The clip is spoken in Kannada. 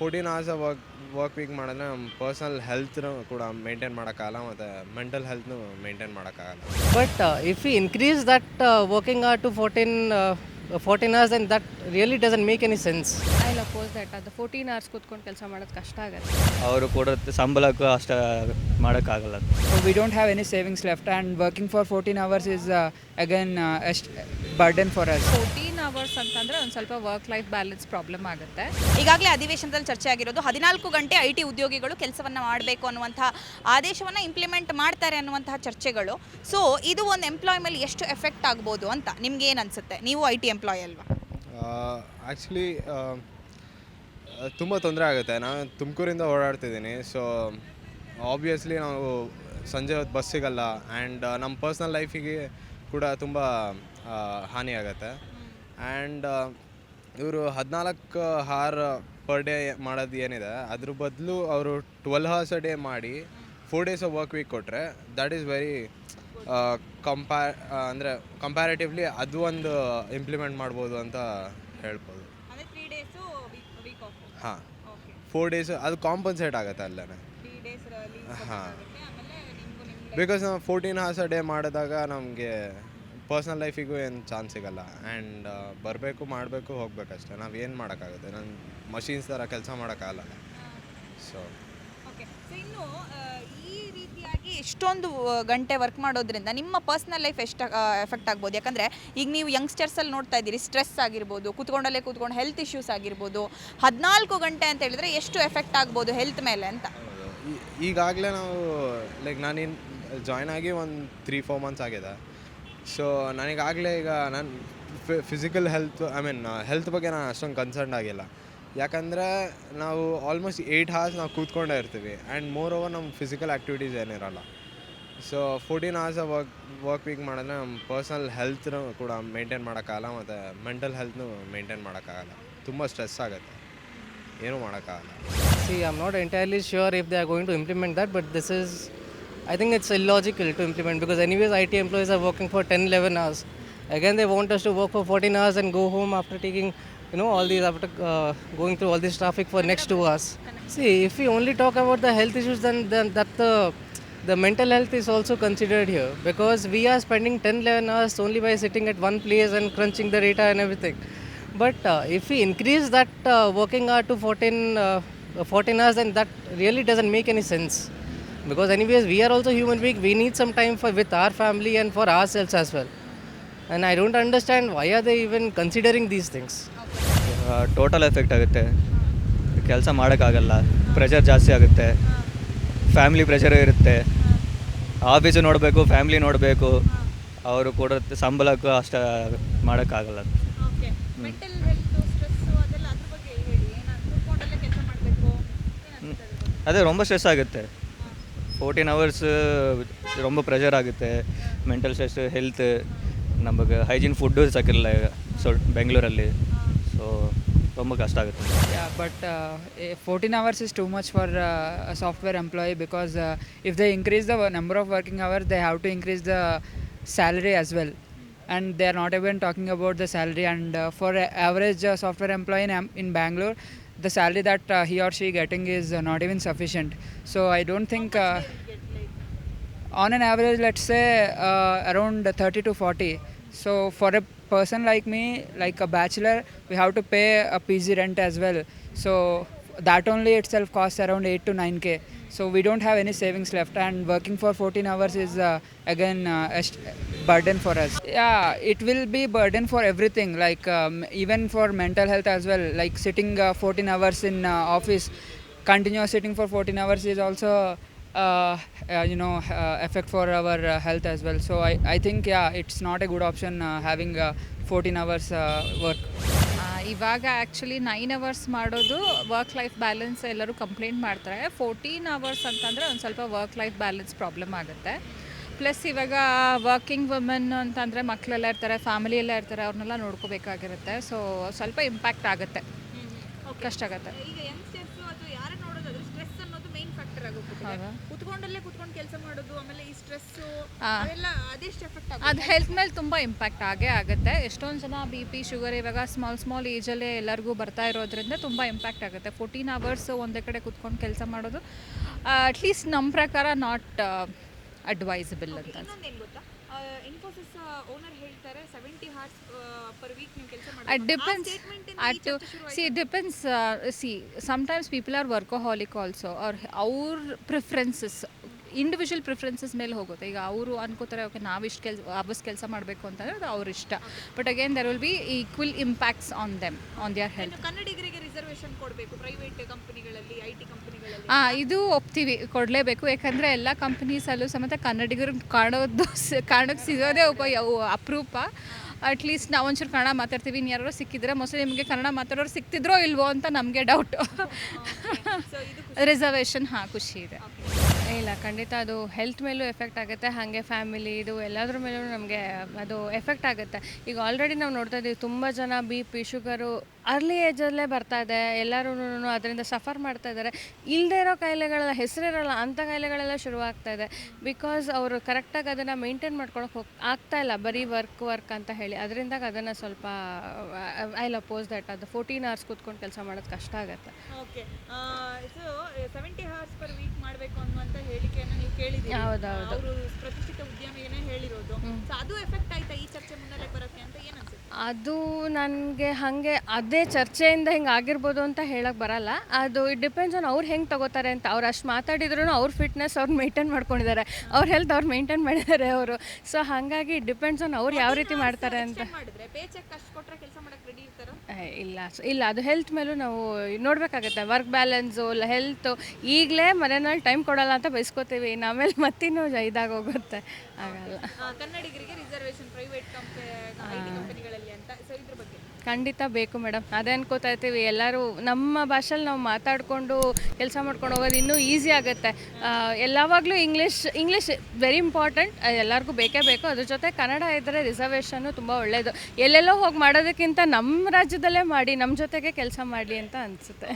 Fourteen hours work work week ಮಾಡಿದ್ರೆ ನಮ್ಮ ಪರ್ಸನಲ್ ಹೆಲ್ತ್ನು ಕೂಡ ಮೇಂಟೈನ್ ಮಾಡೋಕ್ಕಾಗಲ್ಲ ಮತ್ತು ಮೆಂಟಲ್ ಹೆಲ್ತ್ನು ಮೇಂಟೈನ್ ಮಾಡೋಕ್ಕಾಗಲ್ಲ. But if you increase that working hour to fourteen fourteen hours and that really doesn't make any sense I suppose that ಅದು ಫೋರ್ಟೀನ್ ಅವರ್ಸ್ ಕೂತ್ಕೊಂಡು ಕೆಲಸ ಮಾಡೋದು ಕಷ್ಟ ಆಗುತ್ತೆ. ಅವರು ಕೂಡ ಸಂಬಳಕ್ಕೂ ಅಷ್ಟ ಮಾಡೋಕ್ಕಾಗಲ್ಲ. We don't have any savings left and working for fourteen hours is again ಎಷ್ಟು burden for us fourteen hours ಅಂತಂದರೆ ಒಂದು ಸ್ವಲ್ಪ ವರ್ಕ್ ಲೈಫ್ ಬ್ಯಾಲೆನ್ಸ್ ಪ್ರಾಬ್ಲಮ್ ಆಗುತ್ತೆ. ಈಗಾಗಲೇ ಅಧಿವೇಶನದಲ್ಲಿ ಚರ್ಚೆ ಆಗಿರೋದು ಹದಿನಾಲ್ಕು ಗಂಟೆ ಐ ಟಿ ಉದ್ಯೋಗಿಗಳು ಕೆಲಸವನ್ನು ಮಾಡಬೇಕು ಅನ್ನುವಂತಹ ಆದೇಶವನ್ನು ಇಂಪ್ಲಿಮೆಂಟ್ ಮಾಡ್ತಾರೆ ಅನ್ನುವಂತಹ ಚರ್ಚೆಗಳು. ಸೊ ಇದು ಒಂದು ಎಂಪ್ಲಾಯ್ ಮೇಲೆ ಎಷ್ಟು ಎಫೆಕ್ಟ್ ಆಗ್ಬೋದು ಅಂತ ನಿಮ್ಗೆ ಏನು ಅನ್ಸುತ್ತೆ? ನೀವು ಐ ಟಿ ಎಂಪ್ಲಾಯ್ ಅಲ್ವಾ ಆ್ಯಕ್ಚುಲಿ ತುಂಬ ತೊಂದರೆ ಆಗುತ್ತೆ. ನಾನು ತುಮಕೂರಿಂದ ಓಡಾಡ್ತಿದ್ದೀನಿ. ಸೊ ಆಬ್ವಿಯಸ್ಲಿ ನಾವು ಸಂಜೆ ಹೊತ್ತು ಬಸ್ ಸಿಗಲ್ಲ ಆ್ಯಂಡ್ ನಮ್ಮ ಪರ್ಸ್ನಲ್ ಲೈಫಿಗೆ ಕೂಡ ತುಂಬ ಹಾನಿಯಾಗತ್ತೆ ಆಗುತ್ತೆ. ಆ್ಯಂಡ್ ಇವರು ಹದಿನಾಲ್ಕು ಹಾರ್ ಪರ್ ಡೇ ಮಾಡೋದು ಏನಿದೆ ಅದ್ರ ಬದಲು ಅವರು ಟ್ವೆಲ್ ಹವರ್ಸ್ ಅ ಡೇ ಮಾಡಿ ಫೋರ್ ಡೇಸ್ ವರ್ಕ್ ವೀಕ್ ಕೊಟ್ಟರೆ ದ್ಯಾಟ್ ಈಸ್ ವೆರಿ ಕಂಪಾ ಅಂದರೆ ಕಂಪ್ಯಾರಿಟಿವ್ಲಿ ಅದು ಒಂದು ಇಂಪ್ಲಿಮೆಂಟ್ ಮಾಡ್ಬೋದು ಅಂತ ಹೇಳ್ಬೋದು. ಹಾಂ. ಫೋರ್ ಡೇಸ್ ಅದು ಕಾಂಪನ್ಸೇಟ್ ಆಗುತ್ತೆ ಅಲ್ಲೇ ಹಾಂ. ಬಿಕಾಸ್ ನಾವು ಫೋರ್ಟೀನ್ ಹವರ್ಸ್ ಅ ಡೇ ಮಾಡಿದಾಗ ನಮಗೆ ಪರ್ಸ್ನಲ್ ಲೈಫಿಗೂ ಏನು ಚಾನ್ಸ್ ಸಿಗಲ್ಲ. ಆ್ಯಂಡ್ ಬರಬೇಕು ಮಾಡಬೇಕು ಹೋಗ್ಬೇಕಷ್ಟೆ. ನಾವು ಏನು ಮಾಡೋಕ್ಕಾಗುತ್ತೆ? ನಾನು ಮಷಿನ್ಸ್ ಥರ ಕೆಲಸ ಮಾಡೋಕ್ಕಾಗಲ್ಲ. ಸೊ ಇನ್ನು ಈ ರೀತಿಯಾಗಿ ಎಷ್ಟೊಂದು ಗಂಟೆ ವರ್ಕ್ ಮಾಡೋದ್ರಿಂದ ನಿಮ್ಮ ಪರ್ಸ್ನಲ್ ಲೈಫ್ ಎಷ್ಟು ಎಫೆಕ್ಟ್ ಆಗ್ಬೋದು? ಯಾಕಂದರೆ ಈಗ ನೀವು ಯಂಗ್ಸ್ಟರ್ಸಲ್ಲಿ ನೋಡ್ತಾ ಇದ್ದೀರಿ. ಸ್ಟ್ರೆಸ್ ಆಗಿರ್ಬೋದು ಕೂತ್ಕೊಂಡಲ್ಲೇ ಕೂತ್ಕೊಂಡು ಹೆಲ್ತ್ ಇಶ್ಯೂಸ್ ಆಗಿರ್ಬೋದು. ಹದಿನಾಲ್ಕು ಗಂಟೆ ಅಂತ ಹೇಳಿದ್ರೆ ಎಷ್ಟು ಎಫೆಕ್ಟ್ ಆಗ್ಬೋದು ಹೆಲ್ತ್ ಮೇಲೆ ಅಂತ? ಈಗಾಗಲೇ ನಾವು ಲೈಕ್ ನಾನೇನು ಜಾಯ್ನ್ ಆಗಿ ಒಂದು ತ್ರೀ ಫೋರ್ ಮಂತ್ಸ್ ಆಗಿದೆ. ಸೊ ನನಗಾಗಲೇ ಈಗ ನಾನು physical health I mean health ಬಗ್ಗೆ ನಾನು ಅಷ್ಟೊಂದು ಕನ್ಸರ್ನ್ ಆಗಿಲ್ಲ. ಯಾಕಂದರೆ ನಾವು ಆಲ್ಮೋಸ್ಟ್ ಏಯ್ಟ್ ಹವರ್ಸ್ ನಾವು ಕೂತ್ಕೊಂಡೇ ಇರ್ತೀವಿ. ಆ್ಯಂಡ್ ಮೋರ್ ಓವರ್ ನಮ್ಮ ಫಿಸಿಕಲ್ ಆ್ಯಕ್ಟಿವಿಟೀಸ್ ಏನಿರಲ್ಲ so fourteen hours work work week ಮಾಡಿದ್ರೆ ನಮ್ಮ ಪರ್ಸ್ನಲ್ ಹೆಲ್ತ್ನ ಕೂಡ ಮೇಂಟೈನ್ ಮಾಡೋಕ್ಕಾಗಲ್ಲ ಮತ್ತು ಮೆಂಟಲ್ ಹೆಲ್ತ್ನು ಮೇಂಟೈನ್ ಮಾಡೋಕ್ಕಾಗಲ್ಲ. ತುಂಬ ಸ್ಟ್ರೆಸ್ ಆಗುತ್ತೆ. ಏನೂ ಮಾಡೋಕ್ಕಾಗಲ್ಲ. See I am not entirely sure if they are going to implement that but this is, I think it's illogical to implement because, anyways, IT employees are working for 10 11 hours. Again, they want us to work for 14 hours and go home after taking, you know, all these, after uh, going through all this traffic for next two hours. See, if we only talk about the health issues, then, then that the the mental health is also considered here because we are spending 10 11 hours only by sitting at one place and crunching the data and everything but uh, if we increase that uh, working hour to 14 uh, 14 hours then that really doesn't make any sense because anyways we are also human beings. we need some time for with our family and for ourselves as well and i don't understand why are they even considering these things total effect ಆಗುತ್ತೆ ಕೆಲಸ ಮಾಡೋಕ್ಕಾಗಲ್ಲ ಪ್ರೆಷರ್ ಜಾಸ್ತಿ ಆಗುತ್ತೆ ಫ್ಯಾಮಿಲಿ ಪ್ರೆಷರ್ ಇರುತ್ತೆ ಆಫೀಸು ನೋಡಬೇಕು ಫ್ಯಾಮಿಲಿ ನೋಡಬೇಕು ಅವರು ಕೊಡೋ ಸಂಬಳಕ್ಕೂ ಅಷ್ಟ ಮಾಡೋಕ್ಕಾಗಲ್ಲ ಅದೇ ತುಂಬ ಸ್ಟ್ರೆಸ್ ಆಗುತ್ತೆ ಫೋರ್ಟೀನ್ ಅವರ್ಸ್ ரொம்ப ಪ್ರೆಷರ್ ಆಗುತ್ತೆ ಮೆಂಟಲ್ ಸ್ಟ್ರೆಸ್ ಹೆಲ್ತ್ ನಮಗೆ ಹೈಜೀನ್ ಫುಡ್ಡು ಸಿಕ್ಕಿರಲ್ಲ ಈಗ ಸೊ ಬೆಂಗಳೂರಲ್ಲಿ ಸೊ ತುಂಬ ಕಷ್ಟ ಆಗುತ್ತೆ Yeah, but uh, eh, 14 hours is too much for uh, a software employee because uh, if they increase the wo- number of working hours, they have to increase the salary as well. And they are not even talking about the salary. And uh, for a average uh, software employee in, Am- in Bangalore, the salary that uh, he or she getting is uh, not even sufficient. So I don't think. Uh, on an average let's say uh, around 30 to 40 so for a person like me like a bachelor we have to pay a pg rent as well so that only itself costs around 8 to 9k so we don't have any savings left. And working for 14 hours is uh, again uh, a burden for us. Yeah it will be burden for everything. Like um, even for mental health as well. Like sitting uh, 14 hours in uh, office continuous sitting for 14 hours is also uh, uh, you know uh, effect for our uh, health as well. So I, I think yeah it's not a good option uh, having uh, 14 hours uh, work ಇವಾಗ ಆ್ಯಕ್ಚುಲಿ ನೈನ್ ಅವರ್ಸ್ ಮಾಡೋದು ವರ್ಕ್ ಲೈಫ್ ಬ್ಯಾಲೆನ್ಸ್ ಎಲ್ಲರೂ ಕಂಪ್ಲೇಂಟ್ ಮಾಡ್ತಾರೆ. ಫೋರ್ಟೀನ್ ಅವರ್ಸ್ ಅಂತಂದರೆ ಒಂದು ಸ್ವಲ್ಪ ವರ್ಕ್ ಲೈಫ್ ಬ್ಯಾಲೆನ್ಸ್ ಪ್ರಾಬ್ಲಮ್ ಆಗುತ್ತೆ. ಪ್ಲಸ್ ಇವಾಗ ವರ್ಕಿಂಗ್ ವುಮೆನ್ ಅಂತಂದರೆ ಮಕ್ಕಳೆಲ್ಲ ಇರ್ತಾರೆ ಫ್ಯಾಮಿಲಿ ಎಲ್ಲ ಇರ್ತಾರೆ ಅವ್ರನ್ನೆಲ್ಲ ನೋಡ್ಕೋಬೇಕಾಗಿರುತ್ತೆ. ಸೊ ಸ್ವಲ್ಪ ಇಂಪ್ಯಾಕ್ಟ್ ಆಗುತ್ತೆ. ಕಷ್ಟ ಆಗುತ್ತೆ. ಕುತ್ಕೊಂಡಲ್ಲೇ ಕುತ್ಕೊಂಡು ಕೆಲಸ ಮಾಡೋದು ಆಮೇಲೆ ಈ ಸ್ಟ್ರೆಸ್ ಅವೆಲ್ಲ ಅದೆಷ್ಟು ಎಫೆಕ್ಟ್ ಆಗುತ್ತೆ? ಅದು ಹೆಲ್ತ್ ಮೇಲೆ ತುಂಬ ಇಂಪ್ಯಾಕ್ಟ್ ಆಗೇ ಆಗುತ್ತೆ. ಎಷ್ಟೊಂದು ಜನ ಬಿ ಪಿ ಶುಗರ್ ಇವಾಗ ಸ್ಮಾಲ್ ಸ್ಮಾಲ್ ಏಜಲ್ಲೇ ಎಲ್ಲರಿಗೂ ಬರ್ತಾ ಇರೋದ್ರಿಂದ ತುಂಬ ಇಂಪ್ಯಾಕ್ಟ್ ಆಗುತ್ತೆ. ಫೋರ್ಟೀನ್ ಅವರ್ಸ್ ಒಂದೇ ಕಡೆ ಕುತ್ಕೊಂಡು ಕೆಲಸ ಮಾಡೋದು ಅಟ್ಲೀಸ್ಟ್ ನಮ್ಮ ಪ್ರಕಾರ ನಾಟ್ ಅಡ್ವೈಸಬಲ್ ಅಂತ ಗೊತ್ತಾ? ಇನ್ಫೋಸಿಸ್ ಓನರ್ ಹೇಳ್ತಾರೆ ಸೆವೆಂಟಿ ಹಾರ್ಸ್ ಪರ್ ವೀಕ್ ನೀವು ಕೆಲಸ It depends. At to see, it depends. Uh, see, sometimes people are workaholic also, or ಅವ್ರ ಪ್ರಿಫರೆನ್ಸಸ್ ಇಂಡಿವಿಜುವಲ್ ಪ್ರಿಫರೆನ್ಸಸ್ ಮೇಲೆ ಹೋಗುತ್ತೆ ಈಗ ಅವರು ಅನ್ಕೋತಾರೆ ಓಕೆ ನಾವು ಇಷ್ಟು ಕೆಲಸ ಅವಸ್ ಕೆಲಸ ಮಾಡಬೇಕು ಅಂತಂದರೆ ಅದು ಅವ್ರ ಇಷ್ಟ but again there will be equal impacts on them on their health ಕನ್ನಡಿಗರಿಗೆ ರಿಸರ್ವೇಶನ್ ಕೊಡಬೇಕು ಪ್ರೈವೇಟ್ ಕಂಪನಿಗಳಲ್ಲಿ ಐ ಟಿ ಇದು ಒಪ್ತೀವಿ, ಕೊಡಲೇಬೇಕು. ಯಾಕಂದರೆ ಎಲ್ಲ ಕಂಪನೀಸಲ್ಲೂ ಸಮೇತ ಕನ್ನಡಿಗರು ಕಾಣೋದು ಕಾಣೋಕ್ಕೆ ಸಿಗೋದೇ ಒಬ್ಬ ಅಪರೂಪ. ಅಪರೂಪ ಅಟ್ಲೀಸ್ಟ್ ನಾವು ಒಂಚೂರು ಕನ್ನಡ ಮಾತಾಡ್ತೀವಿ. ಇನ್ಯಾರೋ ಸಿಕ್ಕಿದ್ರೆ ಮೋಸ್ಟ್ಲಿ ನಿಮಗೆ ಕನ್ನಡ ಮಾತಾಡೋರು ಸಿಕ್ತಿದ್ರೋ ಇಲ್ವೋ ಅಂತ ನಮಗೆ ಡೌಟು ರಿಸರ್ವೇಷನ್ ಹಾ, ಖುಷಿ ಇದೆ. ಇಲ್ಲ, ಖಂಡಿತ ಅದು ಹೆಲ್ತ್ ಮೇಲೂ ಎಫೆಕ್ಟ್ ಆಗುತ್ತೆ. ಹಾಗೆ ಫ್ಯಾಮಿಲಿ ಇದು ಎಲ್ಲದ್ರ ಮೇಲೂ ನಮಗೆ ಅದು ಎಫೆಕ್ಟ್ ಆಗುತ್ತೆ. ಈಗ ಆಲ್ರೆಡಿ ನಾವು ನೋಡ್ತಾ ಇದ್ದೀವಿ ತುಂಬ ಜನ ಬಿ ಪಿ ಶುಗರು ಅರ್ಲಿ ಏಜಲ್ಲೇ ಬರ್ತಾ ಇದೆ ಎಲ್ಲರೂ ಅದರಿಂದ ಸಫರ್ ಮಾಡ್ತಾ ಇದ್ದಾರೆ. ಇಲ್ಲದೇ ಇರೋ ಕಾಯಿಲೆಗಳೆಲ್ಲ ಹೆಸರಿರಲ್ಲ ಅಂಥ ಕಾಯಿಲೆಗಳೆಲ್ಲ ಶುರುವಾಗ್ತಾ ಇದೆ. ಬಿಕಾಸ್ ಅವರು ಕರೆಕ್ಟಾಗಿ ಅದನ್ನು ಮೇಂಟೈನ್ ಮಾಡ್ಕೊಳಕ್ಕೆ ಹೋಗ್ ಆಗ್ತಾ ಇಲ್ಲ ಬರೀ ವರ್ಕ್ ವರ್ಕ್ ಅಂತ ಹೇಳಿ. ಅದರಿಂದ ಅದನ್ನು ಸ್ವಲ್ಪ ಐ ಲಪೋಸ್ ದಟ್ ಅದು ಫೋರ್ಟೀನ್ ಅವರ್ಸ್ ಕೂತ್ಕೊಂಡು ಕೆಲಸ ಮಾಡೋದು ಕಷ್ಟ ಆಗುತ್ತೆ. Okay so seventy hours per week ಮಾಡಬೇಕು ಅನ್ನುವಂಥ ಹೇಳಿಕೆಯನ್ನು ನೀವು ಕೇಳಿದ್ದೀರಿ. ಹೌದೌದು. ಅವರು ಪ್ರತಿಷ್ಠಿತ ಉದ್ಯಮಿಯೇ ಹೇಳಿರೋದು. ಸೊ ಅದು ಎಫೆಕ್ಟ್ ಆಯ್ತಾ ಈ ಚರ್ಚೆ ಮುನ್ನೆಲೆ ಬರೋಕ್ಕೆ ಅಂತ ಏನು ಅನ್ಸುತ್ತೆ? ಅದು ನನಗೆ ಹಾಗೆ ಅದೇ ಚರ್ಚೆಯಿಂದ ಹಿಂಗೆ ಆಗಿರ್ಬೋದು ಅಂತ ಹೇಳಕ್ಕೆ ಬರಲ್ಲ. ಅದು ಇಟ್ ಡಿಪೆಂಡ್ಸ್ ಆನ್ ಅವ್ರು ಹೆಂಗೆ ತಗೋತಾರೆ ಅಂತ. ಅವ್ರು ಅಷ್ಟು ಮಾತಾಡಿದ್ರು ಅವ್ರ ಫಿಟ್ನೆಸ್ ಅವ್ರು ಮೇಂಟೈನ್ ಮಾಡ್ಕೊಂಡಿದ್ದಾರೆ. ಅವ್ರ ಹೆಲ್ತ್ ಅವ್ರು ಮೇಂಟೈನ್ ಮಾಡಿದ್ದಾರೆ ಅವರು. ಸೊ ಹಾಗಾಗಿ ಡಿಪೆಂಡ್ಸ್ ಆನ್ ಅವ್ರು ಯಾವ ರೀತಿ ಮಾಡ್ತಾರೆ ಅಂತ. ಇಲ್ಲ. ಇಲ್ಲ. ಅದು ಹೆಲ್ತ್ ಮೇಲೂ ನಾವು ನೋಡಬೇಕಾಗತ್ತೆ. ವರ್ಕ್ ಬ್ಯಾಲೆನ್ಸು ಇಲ್ಲ ಹೆಲ್ತು ಈಗಲೇ ಮನೆಯಲ್ಲಿ ಟೈಮ್ ಕೊಡಲ್ಲ ಅಂತ ಬೈಸ್ಕೋತೀವಿ. ಆಮೇಲೆ ಮತ್ತಿನ್ನೂ ಜ- ಇದಾಗೋಗುತ್ತೆ. ಆಗಲ್ಲ ಕನ್ನಡಿಗರಿಗೆ ರಿಸರ್ವೇಶನ್ ಪ್ರೈವೇಟ್ ಕಂಪನಿಗಳಲ್ಲಿ ಅಂತ. ಸೊ ಇದ್ರ ಬಗ್ಗೆ. ಖಂಡಿತ ಬೇಕು ಮೇಡಮ್. ಅದೇ ಅನ್ಕೋತಾ ಇರ್ತೀವಿ, ಎಲ್ಲರೂ ನಮ್ಮ ಭಾಷೆಲಿ ನಾವು ಮಾತಾಡಿಕೊಂಡು ಕೆಲಸ ಮಾಡ್ಕೊಂಡು ಹೋಗೋದು ಇನ್ನೂ ಈಸಿ ಆಗುತ್ತೆ. ಎಲ್ಲವಾಗಲೂ ಇಂಗ್ಲೀಷ್ ಇಂಗ್ಲೀಷ್ ವೆರಿ ಇಂಪಾರ್ಟೆಂಟ್ ಎಲ್ಲರಿಗೂ ಬೇಕೇ ಬೇಕು. ಅದ್ರ ಜೊತೆ ಕನ್ನಡ ಇದ್ದರೆ ರಿಸರ್ವೇಷನ್ನು ತುಂಬ ಒಳ್ಳೆಯದು ಎಲ್ಲೆಲ್ಲೋ ಹೋಗಿ ಮಾಡೋದಕ್ಕಿಂತ ನಮ್ಮ ರಾಜ್ಯದಲ್ಲೇ ಮಾಡಿ ನಮ್ಮ ಜೊತೆಗೆ ಕೆಲಸ ಮಾಡಲಿ ಅಂತ ಅನಿಸುತ್ತೆ.